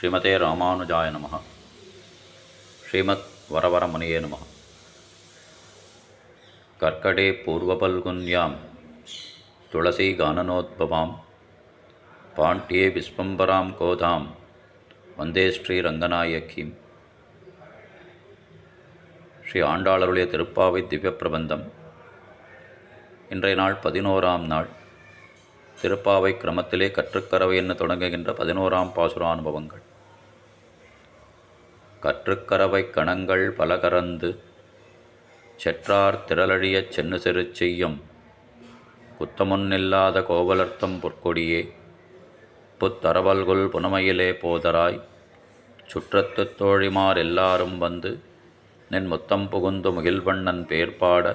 ஸ்ரீமதே ராமானுஜாய நம. ஸ்ரீமத் வரவரமுனியே நம. கர்க்கடே பூர்வபல்குன்யாம் துளசி கானனோத்பவாம் பாண்டியே விஸ்வம்பராம் கோதாம் வந்தே ஸ்ரீ ரங்கநாயக்கீம் ஸ்ரீ ஆண்டாளருடைய திருப்பாவை திவ்ய பிரபந்தம் இன்றைய நாள் பதினோராம் நாள். திருப்பாவை கிரமத்திலே கற்றுக்கரவை என்று தொடங்குகின்ற பதினோராம் பாசுரானுபவங்கள் கற்றுக்கரவை கணங்கள் பலகரந்து செற்றார் திரளழியச் சென்னு செரு செய்யும் குத்தமுன்னில்லாத கோவலர்த்தம் பொற்கொடியே புத்தரவல்குள் புனமையிலே போதராய் சுற்றத்து தோழிமார் எல்லாரும் வந்து நின் முத்தம் புகுந்து முகில்வண்ணன் பேர்பாட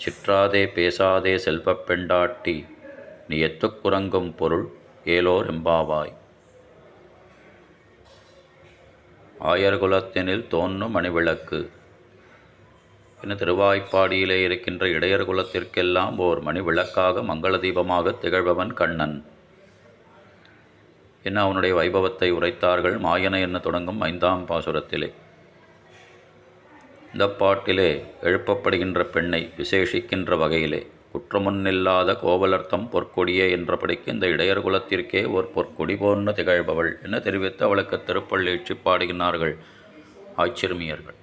சிற்றாதே பேசாதே செல்வப் பெண்டாட்டி நீ எத்துக்குறங்கும் பொருள் ஏலோர் எம்பாவாய். ஆயர்குலத்தினில் தோன்றும் மணிவிளக்கு. என திருவாய்ப்பாடியிலே இருக்கின்ற இடையர் குலத்திற்கெல்லாம் ஓர் மணிவிளக்காக மங்கள தீபமாக திகழ்பவன் கண்ணன். என்ன அவனுடைய வைபவத்தை உரைத்தார்கள்? மாயன என்ன தொடங்கும் ஐந்தாம் பாசுரத்திலே. இந்த பாட்டிலே எழுப்பப்படுகின்ற பெண்ணை விசேஷிக்கின்ற வகையிலே. குற்றமுன்னில்லாத கோவலர்த்தம் பொற்கொடியே என்றபடிக்கு இந்த இடையர் குலத்திற்கே ஓர் பொற்கொடி போன்று திகழ்பவள் என தெரிவித்து அவளுக்கு திருப்பள்ளி பாடுகின்றார்கள் ஆச்சரியமியர்கள்.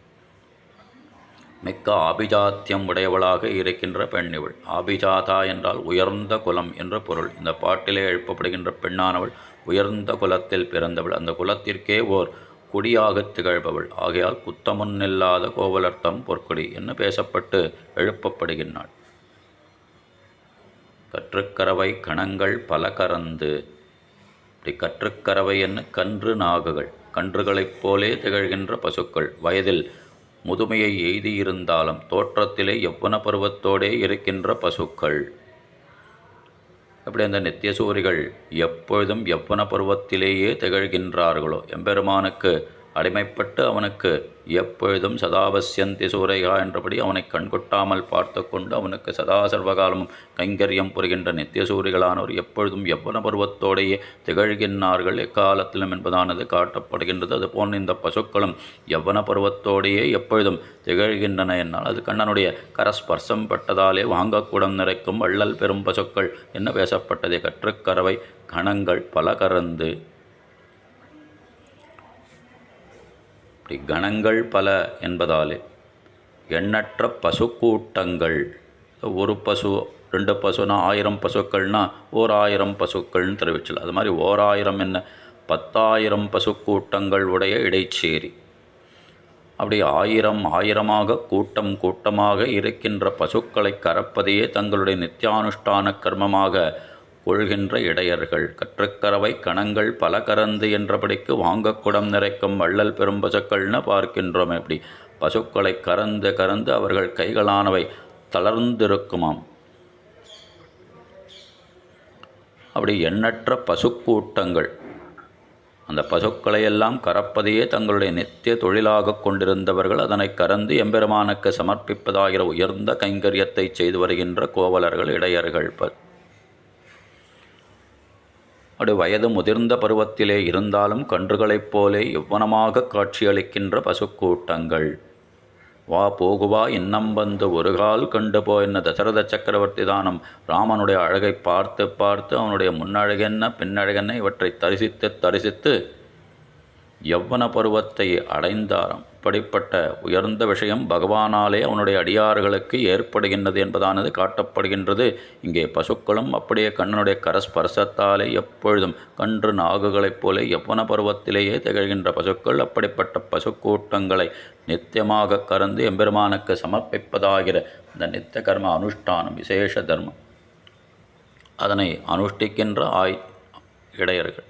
மிக்க ஆபிஜாத்தியம் உடையவளாக இருக்கின்ற பெண் இவள். ஆபிஜாதா என்றால் உயர்ந்த குலம் என்ற பொருள். இந்த பாட்டிலே எழுப்பப்படுகின்ற பெண்ணானவள் உயர்ந்த குலத்தில் பிறந்தவள். அந்த குலத்திற்கே ஓர் கொடியாகத் திகழ்பவள். ஆகையால் குத்தமுன்னில்லாத கோவலர்த்தம் பொற்கொடி என்று பேசப்பட்டு எழுப்பப்படுகின்றாள். கற்றுக்கரவை கணங்கள் பல கறந்து. இப்படி கற்றுக்கரவை என்ன? கன்று நாகுகள். கன்றுகளைப் போலே திகழ்கின்ற பசுக்கள். வயதில் முதுமையை எய்தியிருந்தாலும் தோற்றத்திலே எவ்வன பருவத்தோடே இருக்கின்ற பசுக்கள். அப்படி அந்த நித்தியசூரிகள் எப்பொழுதும் எவ்வன பருவத்திலேயே திகழ்கின்றார்களோ? எம்பெருமானுக்கு அடிமைப்பட்டு அவனுக்கு எப்பொழுதும் சதாபஸ்யந்தி சூரையா என்றபடி அவனை கண்கொட்டாமல் பார்த்து கொண்டு அவனுக்கு சதா சர்வகாலமும் கைங்கரியம் புரிகின்ற நித்தியசூரிகளானவர் எப்பொழுதும் எவ்வன பருவத்தோடையே திகழ்கின்றார்கள். எக்காலத்திலும் என்பதானது காட்டப்படுகின்றது. அதுபோன்று இந்த பசுக்களும் எவ்வன பருவத்தோடையே எப்பொழுதும் திகழ்கின்றன என்னால் அது கண்ணனுடைய கரஸ்பர்சம் பட்டதாலே வாங்கக்கூடம் நிறைக்கும் வள்ளல் பெரும் பசுக்கள் என்ன பேசப்பட்டதே? கற்றுக்கறவை கணங்கள் பல கறந்து இப்படி கணங்கள் பல என்பதாலே எண்ணற்ற பசுக்கூட்டங்கள். ஒரு பசு ரெண்டு பசுனா ஆயிரம் பசுக்கள்னால் ஓர் ஆயிரம் பசுக்கள்னு தெரிவிச்சல். அது மாதிரி ஓர் ஆயிரம் என்ன? பத்தாயிரம் பசுக்கூட்டங்கள் உடைய இடைச்சேரி. அப்படி ஆயிரம் ஆயிரமாக கூட்டம் கூட்டமாக இருக்கின்ற பசுக்களை கறப்பதையே தங்களுடைய நித்தியானுஷ்டான கர்மமாக கொள்கின்ற இடையர்கள். கற்றுக்கறவை கணங்கள் பல கறந்து என்றபடிக்கு வாங்கக்குடம் நிறைக்கும் வள்ளல் பெரும் பசுக்கள்னு பார்க்கின்றோம் எப்படி பசுக்களை கறந்து கறந்து அவர்கள் கைகளானவை தளர்ந்திருக்குமாம். அப்படி எண்ணற்ற பசுக்கூட்டங்கள். அந்த பசுக்களையெல்லாம் கறப்பதையே தங்களுடைய நித்திய தொழிலாக கொண்டிருந்தவர்கள் அதனை கறந்து எம்பெருமானுக்கு சமர்ப்பிப்பதாகிற உயர்ந்த கைங்கரியத்தை செய்து வருகின்ற கோவலர்கள் இடையர்கள் அப்படி வயது முதிர்ந்த பருவத்திலே இருந்தாலும் கன்றுகளைப் போலே எவ்வனமாக காட்சியளிக்கின்ற பசுக்கூட்டங்கள். வா போகுவா இன்னம் வந்து ஒரு கால் கண்டு போ என்ன தசரத சக்கரவர்த்தி தானம். ராமனுடைய அழகை பார்த்து பார்த்து அவனுடைய முன்னழகென்ன பின்னழகென்ன இவற்றை தரிசித்து தரிசித்து யவ்வன பருவத்தை அடைந்தாராம். இப்படிப்பட்ட உயர்ந்த விஷயம் பகவானாலே அவனுடைய அடியார்களுக்கு ஏற்படுகின்றது என்பதானது காட்டப்படுகின்றது. இங்கே பசுக்களும் அப்படியே கண்ணனுடைய கரஸ்பர்சத்தாலே எப்பொழுதும் கன்று நாகுகளைப் போல யவ்வன பருவத்திலேயே திகழ்கின்ற பசுக்கள் அப்படிப்பட்ட பசுக்கூட்டங்களை நித்தியமாக கறந்து எம்பெருமானுக்கு சமர்ப்பிப்பதாகிற இந்த நித்திய கர்ம அனுஷ்டானம் விசேஷ தர்மம். அதனை அனுஷ்டிக்கின்ற ஆய் இடையர்கள்.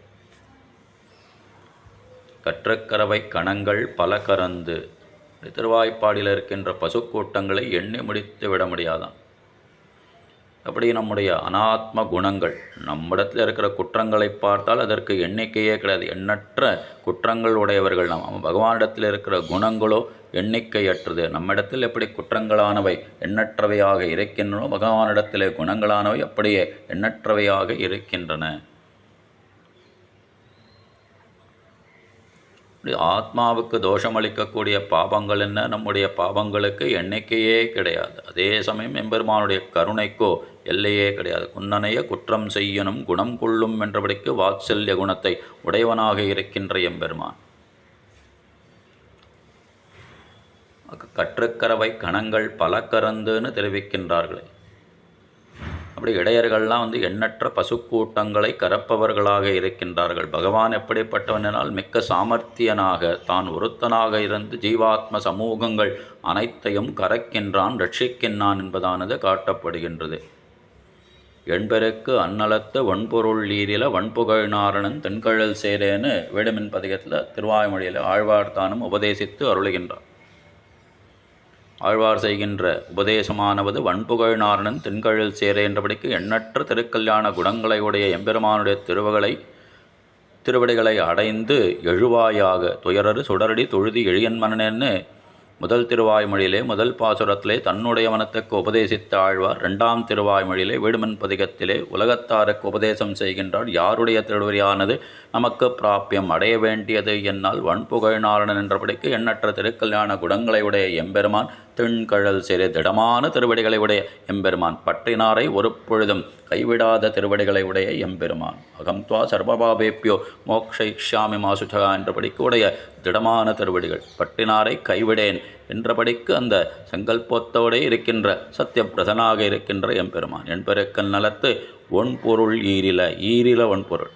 கற்றக்கரவை கணங்கள் பல கறந்து திருவாய்ப்பாடியில் இருக்கின்ற பசுக்கூட்டங்களை எண்ணி முடித்து விட முடியாதான் அப்படி நம்முடைய அனாத்ம குணங்கள் நம்மிடத்தில் இருக்கிற குற்றங்களை பார்த்தால் அதற்கு எண்ணிக்கையே கிடையாது. எண்ணற்ற குற்றங்கள் உடையவர்கள் நாம். பகவானிடத்தில் இருக்கிற குணங்களோ எண்ணிக்கையற்றது. நம்மிடத்தில் எப்படி குற்றங்களானவை எண்ணற்றவையாக இருக்கின்றனோ பகவானிடத்திலே குணங்களானவை அப்படியே எண்ணற்றவையாக இருக்கின்றன. ஆத்மாவுக்கு தோஷமளிக்கக்கூடிய பாபங்கள் என்ன? நம்முடைய பாபங்களுக்கு எண்ணிக்கையே கிடையாது. அதே சமயம் எம்பெருமானுடைய கருணைக்கோ எல்லையே கிடையாது. குன்னனைய குற்றம் செய்யணும் குணம் கொள்ளும் என்றபடிக்கு வாத்சல்ய குணத்தை உடையவனாக இருக்கின்ற எம்பெருமான். கற்றுக்கரவை கணங்கள் பல கறந்துன்னு தெரிவிக்கின்றார்களே. அப்படி இடையர்கள்லாம் வந்து எண்ணற்ற பசுக்கூட்டங்களை கறப்பவர்களாக இருக்கின்றார்கள். பகவான் எப்படிப்பட்டவனால் மிக்க சாமர்த்தியனாக தான் ஒருத்தனாக இருந்து ஜீவாத்ம சமூகங்கள் அனைத்தையும் கறக்கின்றான் ரட்சிக்கின்றான் என்பதானது காட்டப்படுகின்றது. எண்பெருக்கு அன்னலத்து வன்பொருள் ஈரில வன்புகழ் நாரணன் தென்கழல் சேரேன்னு வேடமின் பதிகத்தில் திருவாய்மொழியில் ஆழ்வார்த்தானும் உபதேசித்து அருளுகின்றார். ஆழ்வார் செய்கின்ற உபதேசமானவது வன்புகழ் நாரணன் தென்கழில் சேர என்றபடிக்கு எண்ணற்ற திருக்கல்யாண குணங்களை உடைய எம்பெருமானுடைய திருவகளை திருவடிகளை அடைந்து எழுவாயாக துயரறு சுடரடி தொழுதி எழியன் மனனேன்னு முதல் திருவாய்மொழியிலே முதல் பாசுரத்திலே தன்னுடைய மனத்துக்கு உபதேசித்த ஆழ்வார் இரண்டாம் திருவாய்மொழியிலே வீடுமன் பதிகத்திலே உலகத்தாருக்கு உபதேசம் செய்கின்றார். யாருடைய திருவடியானது நமக்கு பிராப்பியம் அடைய வேண்டியது? என்னால் வன்புகழ்நாரணன் என்றபடிக்கு எண்ணற்ற திருக்கல்யாண குணங்களை உடைய எம்பெருமான் திண்கழல் சிறு திடமான திருவடிகளை உடைய எம்பெருமான். பற்றினாரை ஒரு பொழுதும் கைவிடாத திருவடிகளை உடைய எம்பெருமான். அகம் துவா சர்வபாபேப்பியோ மோக்ஷயிஷ்யாமி மாசுச்சகா என்றபடிக்கு உடைய திடமான திருவடிகள். பட்டினாரை கைவிடேன் என்றபடிக்கு அந்த செங்கல்போத்தோடே இருக்கின்ற சத்தியப்பிரதனாக இருக்கின்ற எம்பெருமான். என்பெருக்கல் நலத்து ஒன்பொருள் ஈரில ஈரில ஒன்பொருள்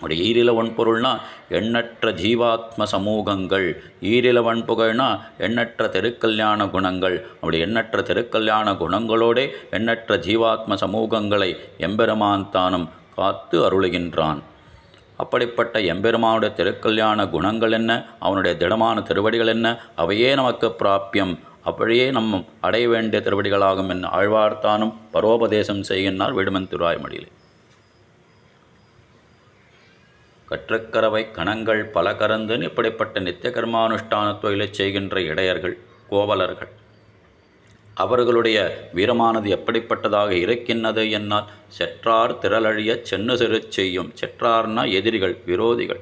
அப்படி ஈரில பொருள்னா எண்ணற்ற ஜீவாத்ம சமூகங்கள். ஈரில புகழ்னா எண்ணற்ற திருக்கல்யாண குணங்கள். அப்படி எண்ணற்ற திருக்கல்யாண குணங்களோடே எண்ணற்ற ஜீவாத்ம சமூகங்களை எம்பெருமான் தானும் காத்து அருளுகின்றான். அப்படிப்பட்ட எம்பெருமானுடைய திருக்கல்யாண குணங்கள் என்ன? அவனுடைய திடமான திருவடிகள் என்ன? அவையே நமக்கு பிராப்பியம் அப்படியே நம் அடைய வேண்டிய திருவடிகளாகும் என்ன ஆழ்வார்த்தானும் பரோபதேசம் செய்கின்றார் விடுமன் திருவாய்மொழியிலே. கற்றுக்கரவை கணங்கள் பல கறந்துன்னு இப்படிப்பட்ட நித்திய கர்மானுஷ்டான தொழிலைச் செய்கின்ற இடையர்கள் கோவலர்கள். அவர்களுடைய வீரமானது எப்படிப்பட்டதாக இருக்கின்றது என்னால் செற்றார் திரளழிய சென்னு சிறு செய்யும் செற்றார்னா எதிரிகள் விரோதிகள்.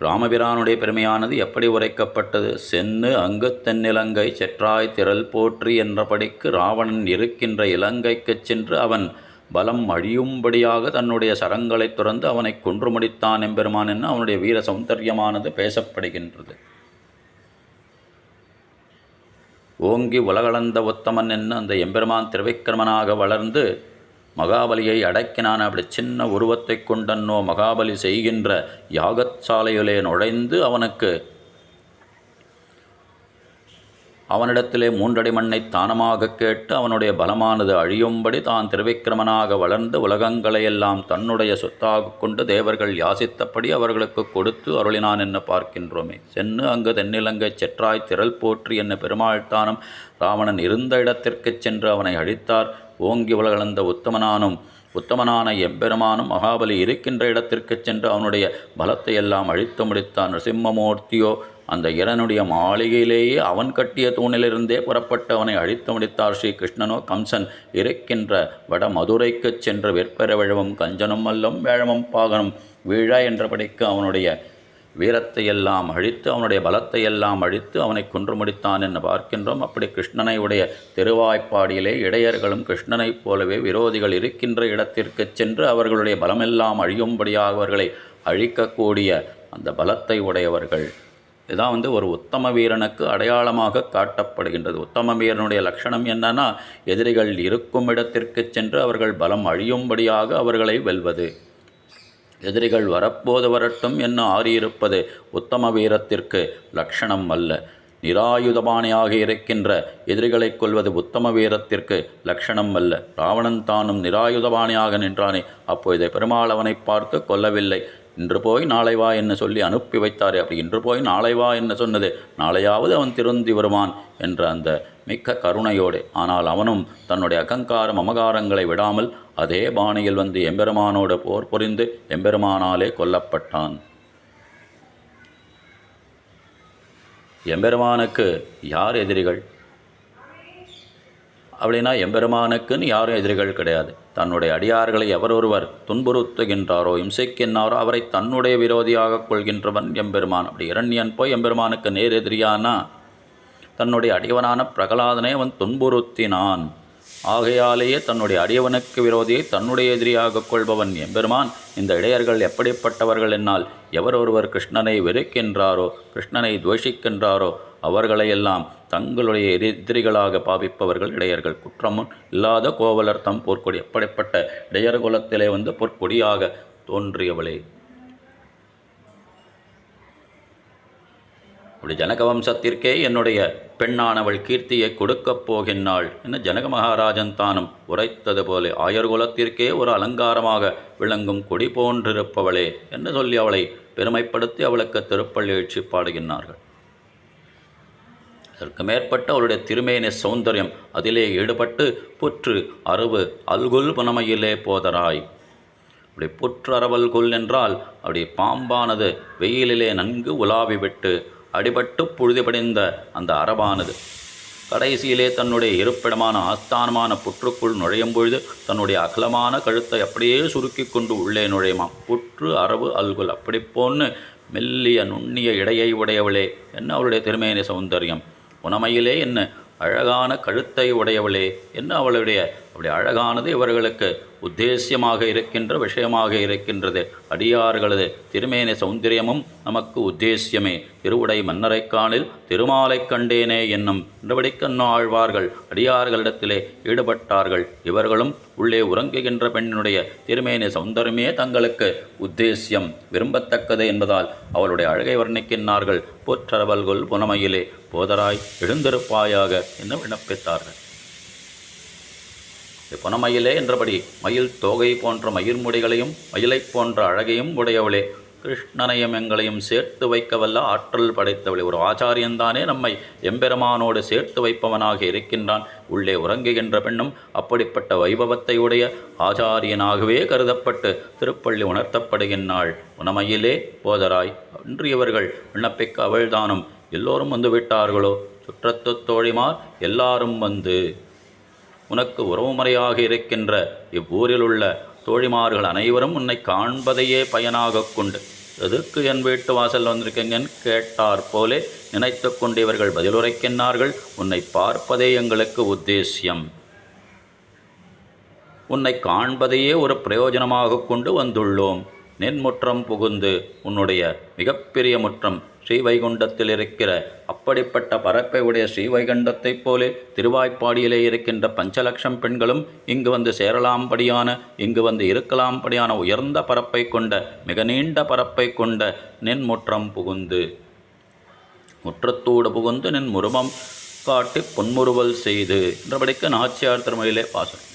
ராமபிரானுடைய பெருமையானது எப்படி உரைக்கப்பட்டது? சென்னு அங்கு தென்னிலங்கை செற்றாய் திரள் போற்றி என்றபடிக்கு ராவணன் இருக்கின்ற இலங்கைக்குச் சென்று அவன் பலம் அழியும்படியாக தன்னுடைய சரங்களை துறந்து அவனை கொன்று முடித்தான் எம்பெருமான் என்ன அவனுடைய வீர சௌந்தரியமானது பேசப்படுகின்றது. ஓங்கி உலகளந்த உத்தமன் என்ன அந்த எம்பெருமான் திருவிக்கிரமனாக வளர்ந்து மகாபலியை அடக்கினான். அப்படி சின்ன உருவத்தை கொண்டன்னோ மகாபலி செய்கின்ற யாகச்சாலையிலே நுழைந்து அவனுக்கு அவனிடத்திலே மூன்றடி மண்ணை தானமாக கேட்டு அவனுடைய பலமானது அழியும்படி தான் திருவிக்கிரமனாக வளர்ந்து உலகங்களையெல்லாம் தன்னுடைய சொத்தாக கொண்டு தேவர்கள் யாசித்தபடி அவர்களுக்கு கொடுத்து அருளினான் என்ன பார்க்கின்றோமே. சென்னு அங்கு தென்னிலங்கை செற்றாய் திரள் போற்றி என்ன பெருமாள் தானும் ராவணன் இருந்த இடத்திற்குச் சென்று அவனை அழித்தார். ஓங்கி உலகளந்த உத்தமனானும் உத்தமனான எம்பெருமானும் மகாபலி இருக்கின்ற இடத்திற்குச் சென்று அவனுடைய பலத்தை எல்லாம் அழித்து முடித்தான். நரசிம்மமூர்த்தியோ அந்த இரனுடைய மாளிகையிலேயே அவன் கட்டிய தூணிலிருந்தே புறப்பட்டு அவனை அழித்து முடித்தார் ஸ்ரீ கிருஷ்ணனோ கம்சன் இருக்கின்ற வட மதுரைக்குச் சென்று வெற்பெற விழவும் கஞ்சனும் அல்லம் வேழமும் பாகனும் வீழ என்றபடிக்கு அவனுடைய வீரத்தை எல்லாம் அழித்து அவனுடைய பலத்தை எல்லாம் அழித்து அவனை கொன்று முடித்தான் என்று பார்க்கின்றோம். அப்படி கிருஷ்ணனை உடைய திருவாய்ப்பாடியிலே இடையர்களும் கிருஷ்ணனைப் போலவே விரோதிகள் இருக்கின்ற இடத்திற்குச் சென்று அவர்களுடைய பலமெல்லாம் அழியும்படியாக அவர்களை அழிக்கக்கூடிய அந்த பலத்தை உடையவர்கள். இதுதான் வந்து ஒரு உத்தம வீரனுக்கு அடையாளமாக காட்டப்படுகின்றது. உத்தம வீரனுடைய லட்சணம் என்னன்னா எதிரிகள் இருக்கும் இடத்திற்கு சென்று அவர்கள் பலம் அழியும்படியாக அவர்களை வெல்வது. எதிரிகள் வரப்போது வரட்டும் என்ன ஆறியிருப்பது உத்தம வீரத்திற்கு லட்சணம் அல்ல. நிராயுதபாணியாக இருக்கின்ற எதிரிகளைக் கொள்வது உத்தம வீரத்திற்கு லட்சணம் அல்ல. ராவணன் தானும் நிராயுதபாணியாக நின்றானே அப்போது பெருமாள் அவனை பார்த்து கொல்லவில்லை. இன்று போய் நாளை வா என்று சொல்லி அனுப்பி வைத்தாரே அப்படி இன்று போய் நாளை வா என்று சொன்னது? நாளையாவது அவன் திருந்தி வருவான் என்ற அந்த மிக்க கருணையோடு. ஆனால் அவனும் தன்னுடைய அகங்காரம் அமகாரங்களை விடாமல் அதே பாணியில் வந்து எம்பெருமானோடு போர் புரிந்து எம்பெருமானாலே கொல்லப்பட்டான். எம்பெருமானுக்கு யார் எதிரிகள்? அப்படின்னா எம்பெருமானுக்குன்னு யாரும் எதிரிகள் கிடையாது. தன்னுடைய அடியார்களை எவரொருவர் துன்புறுத்துகின்றாரோ இம்சைக்கின்றாரோ அவரை தன்னுடைய விரோதியாக கொள்கின்றவன் எம்பெருமான். அப்படி இரண்யன் போய் எம்பெருமானுக்கு நேர் எதிரியானா? தன்னுடைய அடியவனான பிரகலாதனை அவன் துன்புறுத்தினான். ஆகையாலேயே தன்னுடைய அடியவனுக்கு விரோதியை தன்னுடைய எதிரியாக கொள்பவன் எம்பெருமான். இந்த இடையர்கள் எப்படிப்பட்டவர்கள் என்னால்? எவர் ஒருவர் கிருஷ்ணனை வெறுக்கின்றாரோ கிருஷ்ணனை துவேஷிக்கின்றாரோ அவர்களையெல்லாம் தங்களுடைய எதிரிகளாக பாவிப்பவர்கள் இடையர்கள். குற்றமும் இல்லாத கோவலர் தம் போர்க்கொடி. அப்படிப்பட்ட இடையர் குலத்திலே வந்து பொற்கொடியாக தோன்றியவளே. அப்படி ஜனக வம்சத்திற்கே என்னுடைய பெண்ணானவள் கீர்த்தியை கொடுக்கப் போகின்றாள் என ஜனக மகாராஜன் தானும் உரைத்தது போலே ஆயர்குலத்திற்கே ஒரு அலங்காரமாக விளங்கும் கொடி போன்றிருப்பவளே என்று சொல்லி அவளை பெருமைப்படுத்தி அவளுக்கு திருப்பள்ளி எழுச்சி பாடுகின்றார்கள். அதற்கு மேற்பட்ட அவளுடைய திருமேனி சௌந்தரியம் அதிலே ஈடுபட்டு புற்று அறுவு அல்குல் புனமையிலே போதராய். அப்படி புற்று அறவல் குல் என்றால் அப்படி பாம்பானது வெயிலிலே நன்கு உலாவி விட்டு அடிபட்டு புழுதிபடிந்த அந்த அரபானது கடைசியிலே தன்னுடைய இருப்பிடமான ஆஸ்தானமான புற்றுக்குள் நுழையும் பொழுது தன்னுடைய அகலமான கழுத்தை அப்படியே சுருக்கி கொண்டு உள்ளே நுழையுமாம். புற்று அரவு அல்குல் அப்படி போன்னு மெல்லிய நுண்ணிய இடையை உடையவளே என்ன அவளுடைய திருமேனி சௌந்தரியம்? உணமையிலே என்ன அழகான கழுத்தை உடையவளே என்ன அவளுடைய அப்படி அழகானது இவர்களுக்கு உத்தேசியமாக இருக்கின்ற விஷயமாக இருக்கின்றது. அடியார்களது திருமேனி சௌந்தரியமும் நமக்கு உத்தேசியமே. திருவுடை மன்னரை காணில் கண்டேனே என்னும் என்றபடிக்கண்ணோ ஆழ்வார்கள் அடியார்களிடத்திலே ஈடுபட்டார்கள். இவர்களும் உள்ளே உறங்குகின்ற பெண்ணினுடைய திருமேனி சௌந்தரமே தங்களுக்கு உத்தேசியம். விரும்பத்தக்கது என்பதால் அவளுடைய அழகை வர்ணிக்கின்றார்கள். போற்றரவல்கொல் புனமையிலே போதராய் எழுந்திருப்பாயாக என்று விண்ணப்பித்தார்கள். பொனமயிலே என்றபடி மயில் தோகை போன்ற மயிர்முடிகளையும் மயிலைப் போன்ற அழகையும் உடையவளே. கிருஷ்ணனையும் எங்களையும் சேர்த்து வைக்கவல்ல ஆற்றல் படைத்தவளே. ஒரு ஆச்சாரியன்தானே நம்மை எம்பெருமானோடு சேர்த்து வைப்பவனாக இருக்கின்றான். உள்ளே உறங்குகின்ற பெண்ணும் அப்படிப்பட்ட வைபவத்தை உடைய ஆச்சாரியனாகவே கருதப்பட்டு திருப்பள்ளி உணர்த்தப்படுகின்றாள். உணமையிலே போதராய் அன்றியவர்கள் விண்ணப்பிக்க அவள்தானும். எல்லோரும் வந்து விட்டார்களோ? சுற்றத்து தோழிமார் எல்லாரும் வந்து உனக்கு உறவுமுறையாக இருக்கின்ற இவ்வூரில் உள்ள தோழிமார்கள் அனைவரும் உன்னை காண்பதையே பயனாகக் கொண்டு எதுக்கு என் வீட்டு வாசல் வந்திருக்கீங்கன்னு கேட்டார் போலே நினைத்து கொண்டு இவர்கள் பதிலுரைக்கின்றார்கள் உன்னை பார்ப்பதே எங்களுக்கு உத்தேசியம். உன்னை காண்பதையே ஒரு பிரயோஜனமாக கொண்டு வந்துள்ளோம். நென்முற்றம் புகுந்து உன்னுடைய மிகப்பெரிய முற்றம் ஸ்ரீவைகுண்டத்தில் இருக்கிற அப்படிப்பட்ட பரப்பை உடைய ஸ்ரீவைகுண்டத்தைப் போலே திருவாய்ப்பாடியிலே இருக்கின்ற பஞ்சலட்சம் பெண்களும் இங்கு வந்து சேரலாம்படியான இங்கு வந்து இருக்கலாம்படியான உயர்ந்த பரப்பை கொண்ட மிக நீண்ட பரப்பை கொண்ட நென்முற்றம் புகுந்து முற்றத்தோடு புகுந்து நின் முருமம் காட்டி பொன்முறுவல் செய்து என்றபடிக்கு நாச்சியார் திருமொழியிலே பாசனம்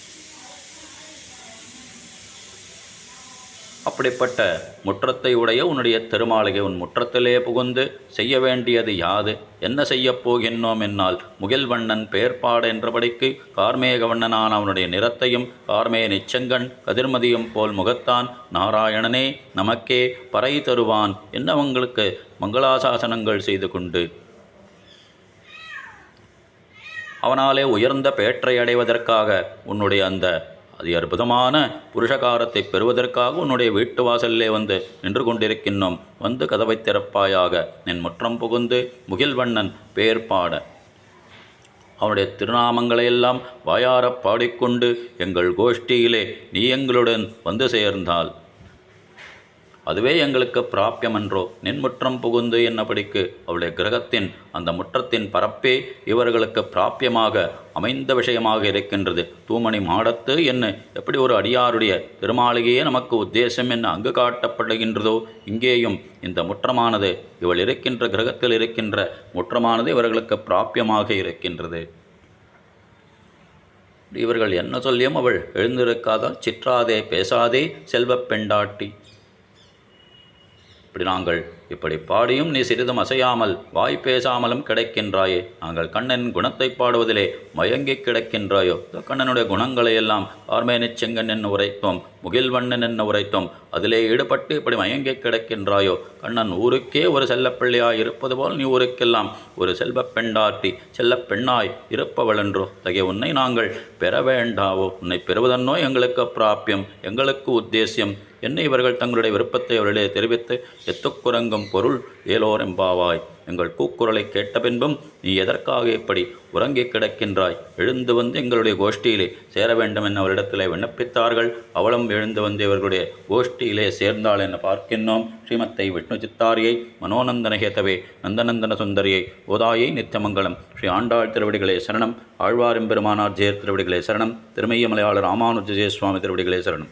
அப்படிப்பட்ட முற்றத்தை உடைய உன்னுடைய திருமாளிகை உன் முற்றத்திலே புகுந்து செய்ய வேண்டியது யாது? என்ன செய்யப் போகின்றோம் என்னால்? முகில்வண்ணன் பேர்பாடு என்றபடிக்கு கார்மேகவண்ணனான அவனுடைய நிறத்தையும் கார்மே நிச்சங்கன் கதிர்மதியும் போல் முகத்தான். நாராயணனே நமக்கே பறை தருவான். என்னவங்களுக்கு மங்களாசாசனங்கள் செய்து கொண்டு? அவனாலே உயர்ந்த பேற்றை அடைவதற்காக உன்னுடைய அந்த அதி அற்புதமான புருஷகாரத்தை பெறுவதற்காக உன்னுடைய வீட்டு வாசலிலே வந்து நின்று கொண்டிருக்கின்றோம் வந்து கதவை திறப்பாயாக. நின் முற்றம் புகுந்து முகில்வண்ணன் பேர் பாட. அவனுடைய திருநாமங்களையெல்லாம் வாயாரப் பாடிக்கொண்டு எங்கள் கோஷ்டியிலே நீ எங்களுடன் வந்து சேர்ந்தால் அதுவே எங்களுக்கு பிராப்பியமன்றோ நின்முற்றம் புகுந்து என்னபடிக்கு? அவளுடைய கிரகத்தின் அந்த முற்றத்தின் பரப்பே இவர்களுக்கு பிராப்பியமாக அமைந்த விஷயமாக இருக்கின்றது. தூமணி மாடத்து என்ன? எப்படி ஒரு அடியாருடைய திருமாளிகையே நமக்கு உத்தேசம் என்ன அங்கு காட்டப்படுகின்றதோ? இங்கேயும் இந்த முற்றமானது இவள் இருக்கின்ற கிரகத்தில் இருக்கின்ற முற்றமானது இவர்களுக்கு பிராப்பியமாக இருக்கின்றது. இவர்கள் என்ன சொல்லியும் அவள் எழுந்திருக்காதால் சிற்றாதே பேசாதே செல்வப் பெண்டாட்டி. இப்படி நாங்கள் இப்படி பாடியும் நீ சிறிதும் அசையாமல் வாய் பேசாமலும் கிடைக்கின்றாயே. நாங்கள் கண்ணன் குணத்தை பாடுவதிலே மயங்கி கிடக்கின்றாயோ? கண்ணனுடைய குணங்களை எல்லாம் ஆர்மேனிச் செங்கன் என்ன உரைத்தோம் முகில்வண்ணன் என்ன உரைத்தோம். அதிலே ஈடுபட்டு இப்படி மயங்கி கிடக்கின்றாயோ? கண்ணன் ஊருக்கே ஒரு செல்லப்பிள்ளையாய் இருப்பது போல் நீ ஊருக்கெல்லாம் ஒரு செல்வ பெண்டாட்டி செல்ல பெண்ணாய் இருப்பவளென்றோ? தகைய உன்னை நாங்கள் பெற வேண்டாவோ? உன்னை பெறுவதன்னோ எங்களுக்கு பிராப்பியம் எங்களுக்கு உத்தேசியம். என்னை இவர்கள் தங்களுடைய விருப்பத்தை அவர்களே தெரிவித்து எத்துக்குரங்கும் பொருள் ஏலோரெம்பாவாய் எங்கள் கூக்குரலை கேட்ட பின்பும் நீ எதற்காக இப்படி உறங்கிக் கிடக்கின்றாய்? எழுந்து வந்து எங்களுடைய கோஷ்டியிலே சேர வேண்டும் என அவரிடத்திலே விண்ணப்பித்தார்கள். அவளும் எழுந்து வந்து இவர்களுடைய கோஷ்டியிலே சேர்ந்தாள் என பார்க்கின்றோம். ஸ்ரீமத்தை விஷ்ணு சித்தாரியை மனோநந்தன ஹேதவே நந்தநந்தன சுந்தரியை ஓதாயை நித்தியமங்கலம் ஸ்ரீ ஆண்டாள் திருவடிகளே சரணம் ஆழ்வாரெம்பெருமானார் ஜெயர் திருவடிகளே சரணம் திருமையமலையாளர் ராமானுஜ ஜெயசுவாமி திருவடிகளே சரணம்.